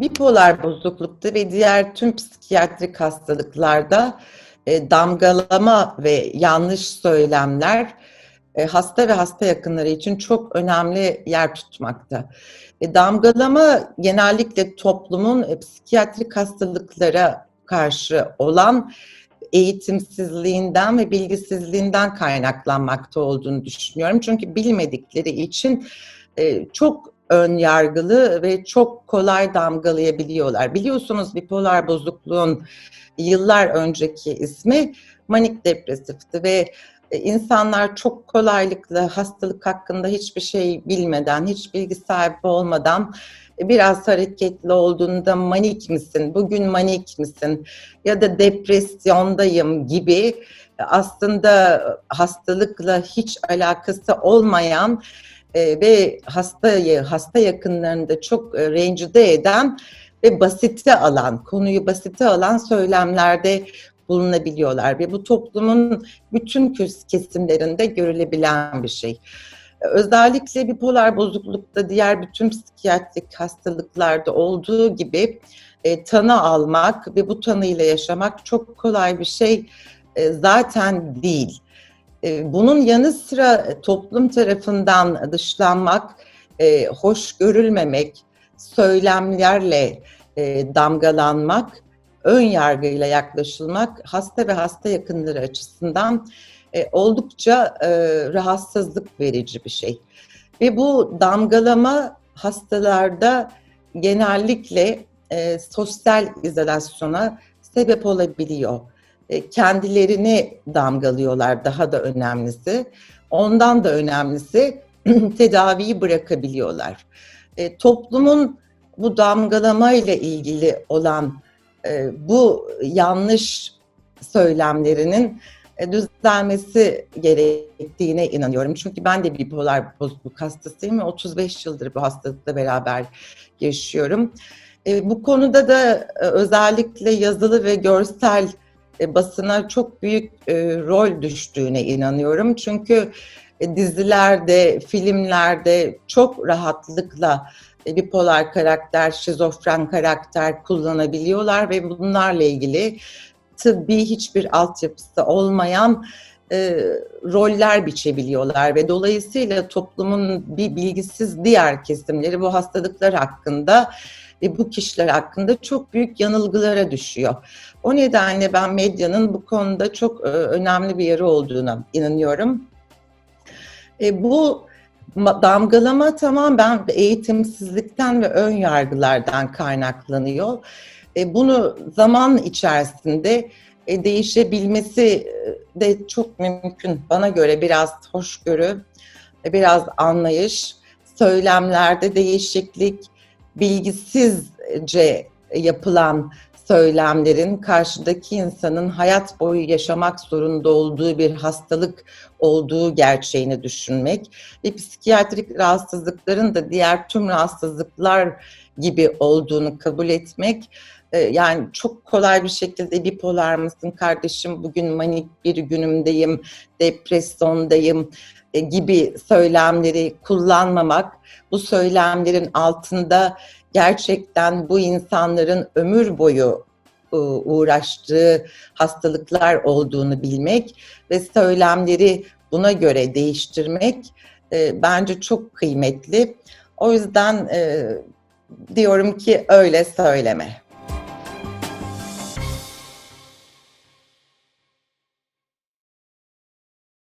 bipolar bozuklukta ve diğer tüm psikiyatrik hastalıklarda e, damgalama ve yanlış söylemler e, hasta ve hasta yakınları için çok önemli yer tutmakta. E, damgalama genellikle toplumun e, psikiyatrik hastalıklara karşı olan eğitimsizliğinden ve bilgisizliğinden kaynaklanmakta olduğunu düşünüyorum. Çünkü bilmedikleri için e, çok ön yargılı ve çok kolay damgalayabiliyorlar. Biliyorsunuz bipolar bozukluğun yıllar önceki ismi manik depresifti ve e, insanlar çok kolaylıkla hastalık hakkında hiçbir şey bilmeden, hiç bilgi sahibi olmadan e, biraz hareketli olduğunda manik misin, bugün manik misin ya da depresyondayım gibi e, aslında hastalıkla hiç alakası olmayan ve hastayı, hasta yakınlarını da çok rencide eden ve basite alan, konuyu basite alan söylemlerde bulunabiliyorlar ve bu toplumun bütün kesimlerinde görülebilen bir şey. Özellikle bipolar bozuklukta diğer bütün psikiyatrik hastalıklarda olduğu gibi e, tanı almak ve bu tanıyla yaşamak çok kolay bir şey e, zaten değil. E, bunun yanı sıra toplum tarafından dışlanmak, e, hoş görülmemek, söylemlerle e, damgalanmak ön yargıyla yaklaşılmak hasta ve hasta yakınları açısından e, oldukça e, rahatsızlık verici bir şey. Ve bu damgalama hastalarda genellikle e, sosyal izolasyona sebep olabiliyor. E, kendilerini damgalıyorlar daha da önemlisi. Ondan da önemlisi tedaviyi bırakabiliyorlar. E, toplumun bu damgalama ile ilgili olan e, bu yanlış söylemlerinin e, düzelmesi gerektiğine inanıyorum. Çünkü ben de bipolar bozukluk hastasıyım ve 35 yıldır bu hastalıkla beraber yaşıyorum. E, bu konuda da özellikle yazılı ve görsel basına çok büyük rol düştüğüne inanıyorum. Çünkü dizilerde, filmlerde çok rahatlıkla e, bipolar karakter, şizofren karakter kullanabiliyorlar ve bunlarla ilgili tıbbi hiçbir altyapısı olmayan e, roller biçebiliyorlar ve dolayısıyla toplumun bir bilgisiz diğer kesimleri bu hastalıklar hakkında ve bu kişiler hakkında çok büyük yanılgılara düşüyor. O nedenle ben medyanın bu konuda çok e, önemli bir yeri olduğuna inanıyorum. E, bu damgalama tamamen eğitimsizlikten ve ön yargılardan kaynaklanıyor. E, bunu zaman içerisinde değişebilmesi e, de çok mümkün. Bana göre biraz hoşgörü, e, biraz anlayış, söylemlerde değişiklik, bilgisizce yapılan söylemlerin karşıdaki insanın hayat boyu yaşamak zorunda olduğu bir hastalık olduğu gerçeğini düşünmek ve psikiyatrik rahatsızlıkların da diğer tüm rahatsızlıklar gibi olduğunu kabul etmek e, yani çok kolay bir şekilde bipolar mısın kardeşim bugün manik bir günümdeyim, depresyondayım e, gibi söylemleri kullanmamak, bu söylemlerin altında gerçekten bu insanların ömür boyu e, uğraştığı hastalıklar olduğunu bilmek ve söylemleri buna göre değiştirmek e, bence çok kıymetli. O yüzden e, diyorum ki öyle söyleme.